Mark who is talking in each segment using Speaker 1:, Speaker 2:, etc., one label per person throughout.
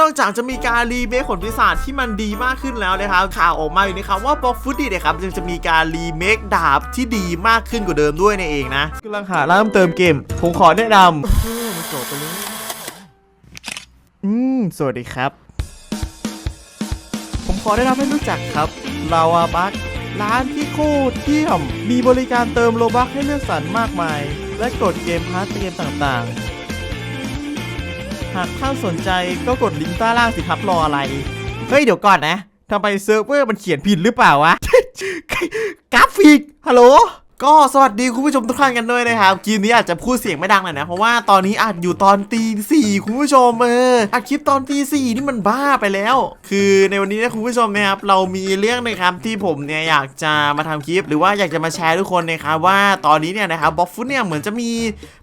Speaker 1: นอกจากจะมีการรีเมคผลปีศาจที่มันดีมากขึ้นแล้วนะครับข่าวออกมาอยู่นะครับว่าบล็อกฟุตดี้นะครับยังจะมีการรีเมคดาบที่ดีมากขึ้นกว่าเดิมด้วยนั่นเองนะกำลังหาร้านเติมเกม ผมขอแนะนำอืมสวัสดีครับ ผมขอแนะนำให้รู้จักครับลาวาบักร้านที่โคตรเยี่ยม มีบริการเติมโลบักให้เลือกสรรมากมาย และกดเกมพาร์ทเกมต่างๆ หากท่านสนใจก็กดลิงก์ใต้ล่างสิครับรออะไร เฮ้ยเดี๋ยวก่อนนะทำไมเซิร์ฟเวอร์มันเขียนผิดหรือเปล่าวะ กราฟิกฮัลโหล ก็สวัสดีคุณผู้ชมทุกท่านกันด้วยนะครับคลิปนี้อาจจะพูดเสียงไม่ดังหน่อยนะ เพราะว่าตอนนี้อาจอยู่ตอนตีสี่คุณผู้ชมเอออัดคลิปตอนตีสี่นี่มันบ้าไปแล้ว คือในวันนี้นะคุณผู้ชมนะครับเรามีเรื่องนะครับที่ผมเนี่ยอยากจะมาทำคลิป หรือว่าอยากจะมาแชร์ทุกคนนะครับว่าตอนนี้เนี่ยนะครับบ็อกฟุตเนี่ยเหมือนจะมี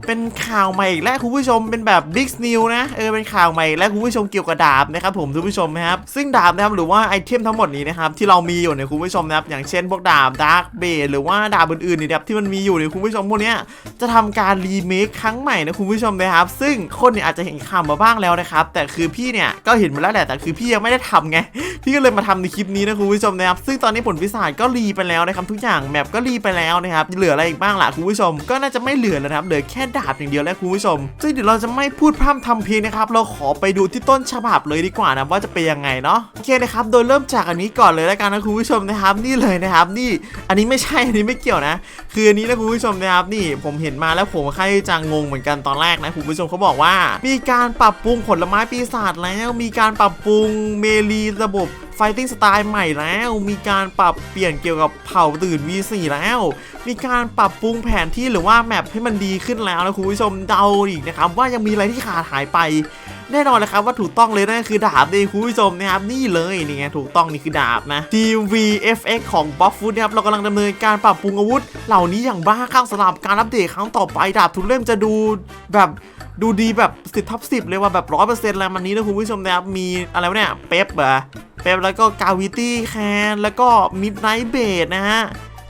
Speaker 1: เป็นข่าวใหม่อีกและคุณผู้ชมเป็นแบบบิ๊กนิวนะเออเป็นข่าวใหม่อีกและคุณผู้ชมเกี่ยวกับดาบนะครับผมคุณผู้ชมนะครับซึ่งดาบนะครับหรือว่าไอเทมทั้งหมดนี้นะครับที่เรามีอยู่ในยคุณผู้ชมนะครับอย่างเช่นพวกดาบดาร์กเบหรือว่าดาบอื่นๆนี่นะครับที่มันมีอยู่ในยคุณผู้ชมพวกเนี้ยจะทำการรีเมคครั้งใหม่นะคุณผู้ชมนะครับ ซึ่งคนเนี่ยอาจจะเห็นข่าวมาบ้างแล้วนะครับ แต่คือพี่เนี่ยก็เห็นมาแล้วแหละแต่คือพี่ยังไม่ได้ทำไงพี่ก็เลยมาทำในคลิปนี้นะคุณผู้ชมนะครับซึ่งตอนนี้ผลพิศาจก็รีไปแล้วนะครับทุกอย่างแมปก็รีไปแล้วนะครับเหลืออะไรอีกบ้างล่ะคุณผู้ชม ก็น่าจะไม่เหลือแล้วครับเหลือแค่ดาบอย่างเดียวแล้วคุณผู้ชม ซึ่งเดี๋ยวเราจะไม่พูดพร่ำทำเพลงนะครับเราขอไปดูที่ต้นฉบับเลยดีกว่านะว่าจะเป็นยังไงเนาะโอเคนะครับโดยเริ่มจากอันนี้ก่อนเลยแล้วกันนะคุณผู้ชมนะครับนี่เลยนะครับนี่อันนี้ไม่ใช่อันนี้ไม่เกี่ยวนะคืออันนี้นะคุณผู้ชมนะครับนี่ผมเห็นมาแล้วผมค่อยจะงงเหมือนกันตอนแรกนะคุณผู้ชมเขาบอกว่า มีการปรับปรุงผลไม้ปีศาจแล้ว มีการปรับปรุงเมลีระบบ ไฟติ้งสไตล์ใหม่แล้ว มีการปรับเปลี่ยนเกี่ยวกับเผ่าตื่น V4 แล้ว มีการปรับปรุงแผนที่หรือว่าแมปให้มันดีขึ้นแล้วนะคุณผู้ชมเดาอีกนะครับว่ายังมีอะไรที่ขาดหายไปแน่นอนเลยครับว่าถูกต้องเลยนั่นคือดาบดีคุณผู้ชมนะครับนี่เลยนี่ไงถูกต้องนี่คือดาบนะทีม VFX ของ b o f f o o d นะครับเรากำลังดำเนินการปรับปรุงอาวุธ เหล่านี้อย่างบ้าคลั่งสำหรับการอัปเดตครั้งต่อไปดาบทุกเล่มจะดูแบบดูดีแบบสิบทับสิบเลยว่าแบบร้อยเปอร์เซ็นต์อะไรมันนี้นะคุณผู้ชมนะครับมีอะไรวะเนี่ยเป๊ปเหรอ ป๊ปแล้วก็กาวิตี้แคนแล้วก็มิดไนท์เบดนะฮะ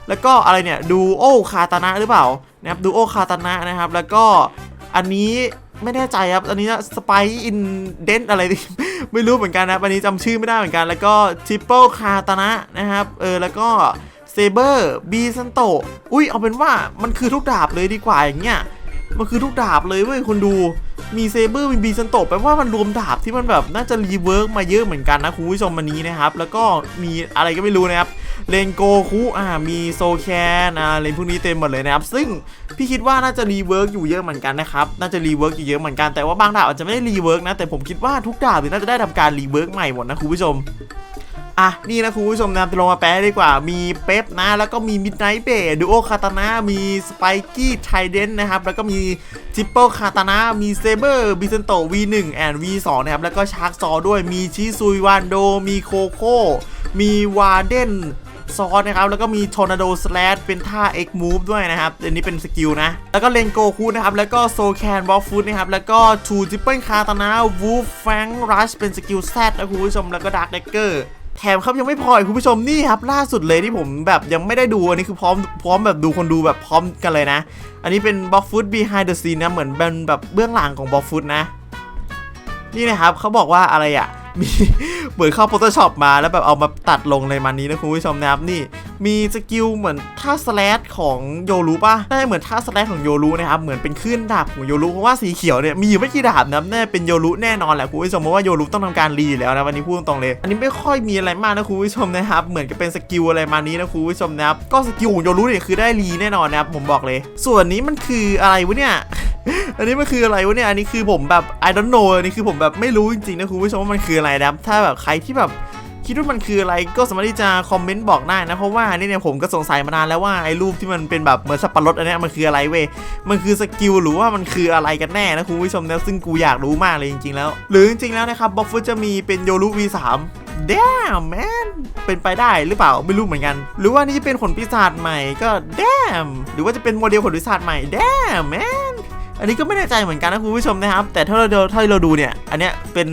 Speaker 1: แล้วก็อะไรเนี่ยดูโอคาตานะหรือเปล่านะครับดูโอคาตานะนะครับ แล้วก็อันนี้ไม่แน่ใจครับ อันนี้สไปอินเดนอะไร ไม่รู้เหมือนกันนะอันนี้จำชื่อไม่ได้เหมือนกัน แล้วก็ทริปเปิลคาตานะนะครับ เออ แล้วก็เซเบอร์บีซันโตอุ้ยเอาเป็นว่ามันคือทุกดาบเลยดีกว่าอย่างเงี้ย มันคือทุกดาบเลยเว้ยคนดู มีเซเบอร์มีบีซันโตแปลว่ามันรวมดาบที่มันแบบน่าจะรีเวิร์กมาเยอะเหมือนกันนะคุณผู้ชมวันนี้นะครับ แล้วก็มีอะไรก็ไม่รู้นะครับเลนโกคุอ่ามีโซแคนอ่าเลนพวกนี้เต็มหมดเลยนะครับ ซึ่งพี่คิดว่าน่าจะรีเวิร์กอยู่เยอะเหมือนกันนะครับน่าจะรีเวิร์กอยู่เยอะเหมือนกันแต่ว่าบางดาบอาจจะไม่ได้รีเวิร์กนะแต่ผมคิดว่าทุกดาบเนี่ยน่าจะได้ทำการรีเวิร์กใหม่หมดนะคุณผู้ชม อะนี่นะคุณผู้ชมนะลงมาแปลดีกว่ามีเป๊ปนะ แล้วก็มีมิดไนท์เบดดูโอคาตานะมีสไปกี้ไทเดนนะครับ แล้วก็มีทิปเปิลคาตานะมีเซเบอร์บิเซนโต V1 แอน V2 นะครับ แล้วก็ชาร์กซอด้วยมีชิซุยวานโด มีโคโค่มีวาเดนซอสนะครับ แล้วก็มีทอร์นาโดสแลชเป็นท่า X Move ด้วยนะครับ อันนี้เป็นสกิลนะ แล้วก็เลนโกคูนะครับ แล้วก็โซแคนบอฟฟูดนะครับ แล้วก็ทูจิปเปิลคาตานาวูฟแฟงรัชเป็นสกิลแซดนะคุณผู้ชมแล้วก็ดาร์กเดกเกอร์ แถมครับยังไม่พออีกคุณผู้ชมนี่ครับล่าสุดเลยที่ผมแบบยังไม่ได้ดูอันนี้คือพร้อมพร้อมแบบดูคนดูแบบพร้อมกันเลยนะ อันนี้เป็นบล็อกฟุต behind the scene นะเหมือนเป็นแบบเบื้องหลังของบล็อกฟุตนะ นี่นะครับเขาบอกว่าอะไรอะ มีเหมือนเข้า Photoshop มาแล้วแบบเอามาตัดลงในมันนี้นะคุณผู้ชมนะครับนี่ มีสกิลเหมือนท่าสแลชของโยรุป่ะน่าจะเหมือนท่าสแลชของโยรุนะครับเหมือนเป็นคลื่นดาบของโยรุเพราะว่าสีเขียวเนี่ยมีอยู่ไม่กี่ดาบนะครับน่าจะเป็นโยรุแน่นอนแหละคุณผู้ชมเพราะว่าโยรุต้องทำการรีแล้วนะวันนี้พูดตรงเลย อันนี้ไม่ค่อยมีอะไรมากนะคุณผู้ชมนะครับเหมือนกับเป็นสกิลอะไรมานี้นะคุณผู้ชมนะครับก็สกิลของโยรุเนี่ยคือได้รีแน่นอนนะครับผมบอกเลย ส่วนนี้มันคืออะไรวะเนี่ย อันนี้มันคืออะไรวะเนี่ย อันนี้คือผมแบบ I don't know อันนี้คือผมแบบไม่รู้จริงๆนะคุณผู้ชมว่ามันคืออะไรนะครับ ถ้าแบบใครที่แบบคิดว่ามันคืออะไรก็สามารถที่จะคอมเมนต์บอกได้นะ เพราะว่านี่เนี่ยผมก็สงสัยมานานแล้วว่าไอ้รูปที่มันเป็นแบบเหมือนสับปะรดอันนี้มันคืออะไรเว้ย มันคือสกิลหรือว่ามันคืออะไรกันแน่นะคุณผู้ชมนะซึ่งกูอยากรู้มากเลยจริงๆแล้ว หรือจริงๆแล้วนะครับบ็อกฟุตจะมีเป็นโยรุ V3 damn man เป็นไปได้หรือเปล่าไม่รู้เหมือนกัน หรือว่านี่จะเป็นขนปีศาจใหม่ก็ damn หรือว่าจะเป็นโมเดลขนปีศาจใหม่ damn man อันนี้ก็ไม่แน่ใจเหมือนกันนะคุณผู้ชมนะครับ แต่ถ้าเราถ้าเราดูเนี่ย อันเนี้ยเป็น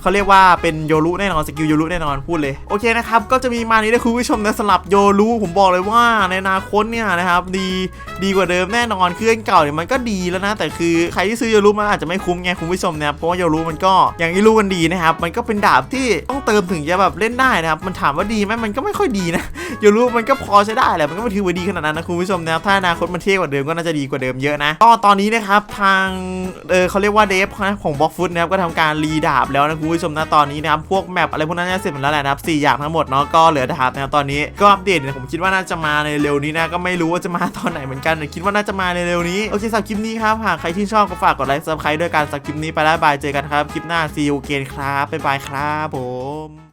Speaker 1: เขาเรียกว่าเป็นโยรุแน่นอนสกิลโยรุแน่นอนพูดเลยโอเคนะครับก็จะมีมานี้นะคุณผู้ชมนะสำหรับโยรุผมบอกเลยว่าในอนาคตเนี่ยนะครับดีดีกว่าเดิมแน่นอนคืออันเก่าเนี่ยมันก็ดีแล้วนะแต่คือใครที่ซื้อโยรุมาอาจจะไม่คุ้มไงคุณผู้ชมนะครับเพราะว่าโยรุมันก็อย่างที่รู้กันดีนะครับมันก็เป็นดาบที่ต้องเติมถึงจะแบบเล่นได้นะครับมันถามว่าดีไหมมันก็ไม่ค่อยดีนะโยรุมันก็พอใช้ได้แหละมันก็ไม่ถือว่าดีขนาดนั้นนะคุณผู้ชมนะครับถ้าอนาคตมันเท่กว่าเดิมก็น่าจะดีกว่าเดิมเยอะนะก็ตอนนี้นะครับทางเออเขาเรียกว่าเดฟของบล็อกฟุตนะครับก็ทำการรีดาบแล้วนะคุณผู้ชมนะตอนนี้นะครับพวกแมปอะไรพวกนั้นน่าจะเสร็จหมดแล้วแหละนะครับสี่อย่างทั้งหมดเนาะก็เหลือดาบนะครับตอนนี้ก็อัปเดตเนี่ยผมคิดว่าน่าจะมาในเร็วนี้นะก็ไม่รู้ว่าจะมาตอนไหนเหมือนกันแต่คิดว่าน่าจะมาในเร็วนี้โอเคสำหรับคลิปนี้ครับหากใครที่ชอบก็ฝากกดไลค์ซับสไครต์ด้วยการสำหรับคลิปนี้ไปแล้วบายเจอกันครับคลิปหน้าซีอูเกนครับบ๊ายบายครับผม